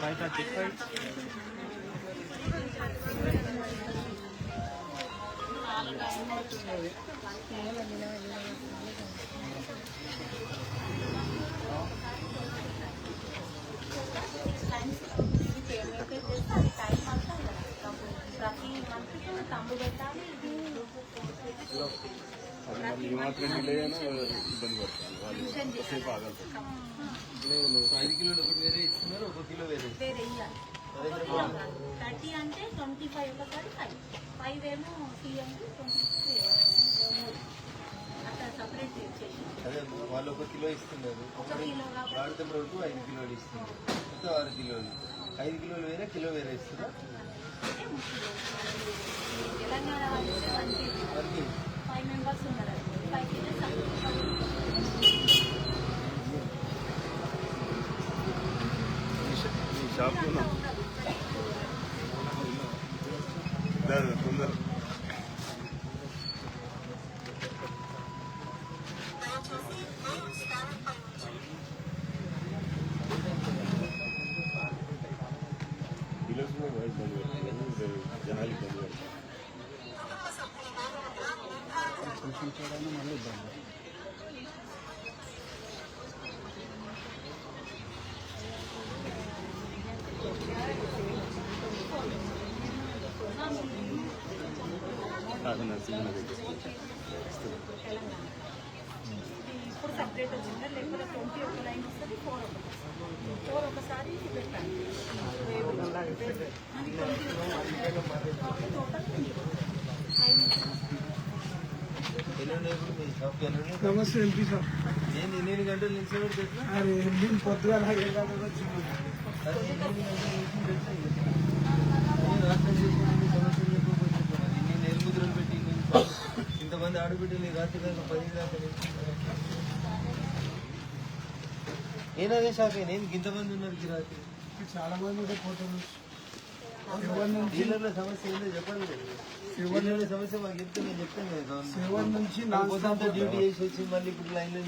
బయట చెప్పాయి ప్రతి మంత్కి తమ్ము పెట్టాలి ఈ మాత్రం డిలే అయినా ఇబ్బంది పడుతుంది వాళ్ళు సేపు ఆగలుగుతారు ఐదు కిలోలు ఒకటి వేరే ఇస్తున్నారు ఒక కిలో వేరే థర్టీ అంటే ట్వంటీ ఫైవ్ ఒకసారి ఫైవ్. ఫైవ్ ఏమో సీఎం ట్వంటీ అట్లా సపరేట్ చేసి అదే వాళ్ళు ఒక కిలో ఇస్తున్నారు. వాడితే వరకు ఐదు కిలోలు ఇస్తున్నారు. మొత్తం ఆరు కిలోలు. ఐదు కిలోలు వేరే కిలో వేరే ఇస్తున్నారు. తెలంగాణ వాళ్ళు Şampiyonum. Nerede? Bunlar. Biliyorsun ama ezberliyorum. Genellikle biliyorum. Çünkü öğrendim halledeceğim. కాదు నర్సింగ్ ఇప్పుడు సపరేట్ వచ్చిందా? లేకపోతే ట్వంటీ ఒక లైన్ వస్తుంది ఫోర్ ఒకటి ఫోర్ ఒకసారి పెట్టాలి నమస్తే ఎంపీ సార్. ఏంది ఎన్ని గంటలు నిలిచేవాడు పెట్టినా? నేను పొద్దుగా వెళ్ళాలని వచ్చింది అది ఎన్ని ఎన్ని గంటలు నిలిచి పెట్టినా ఇక. నేను రాత్రి చేసుకుని సమస్యలు లేకపోతే మరి నేను ఎలుగుద్రలు పెట్టి నేను ఇంతమంది ఆడబిడ్డలు రాత్రి దాకా పది దాకా. నేనదే షాక్ నేను ఇంతమంది ఉన్నారు ఈ రాత్రి. చాలా మంది ఉంటే నుంచి డీలర్ల సమస్య ఏంటో చెప్పాలి కదా. డీలర్ల సమస్య మాకు చెప్తే నేను చెప్తాను కదా. సెవెన్ నుంచి నా నాన్ పొద్దుంతా డ్యూటీ చేసి వచ్చి మళ్ళీ ఇప్పుడు లైన్లో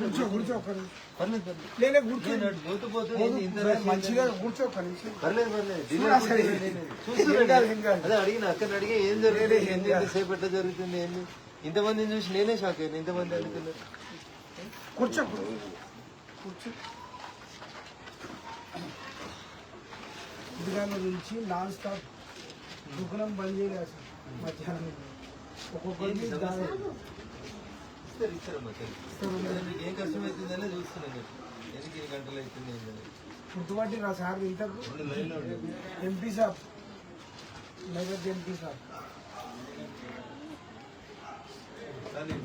కూర్చో కూర్చో పర్లేదు పర్లేదు. లేలే కూర్చో. నేను అటు పోతూ పోతూ ఇంత మంచిగా కూర్చో పర్లేదు పర్లేదు. డీలర్ కాదు. అదే అడిగిన అక్కడ అడిగే ఏం జరుగుతుంది? ఏంది ఎంతసేపు ఎట్లా జరుగుతుంది ఏంది? ఇంతమందిని చూసి నేనే షాక్ అయ్యాను ఇంతమంది అడుగుతున్నారు కూర్చో కూర్చో. ఉదయాన్నే నుంచి నాన్ స్టాప్ దుకాణం బంద్ చేయలేదు సార్ మధ్యాహ్నం. ఒక్కొక్కరికి ఇస్తారు మీకు ఏం కష్టం అవుతుందనే చూస్తున్నాను నేను. ఎందుకు ఈ గంటలు అవుతుంది ఏంటని రా సార్ ఇంతకు ఎంపీ సాబ్. నగర్ ఎంపీ సాబ్. 나는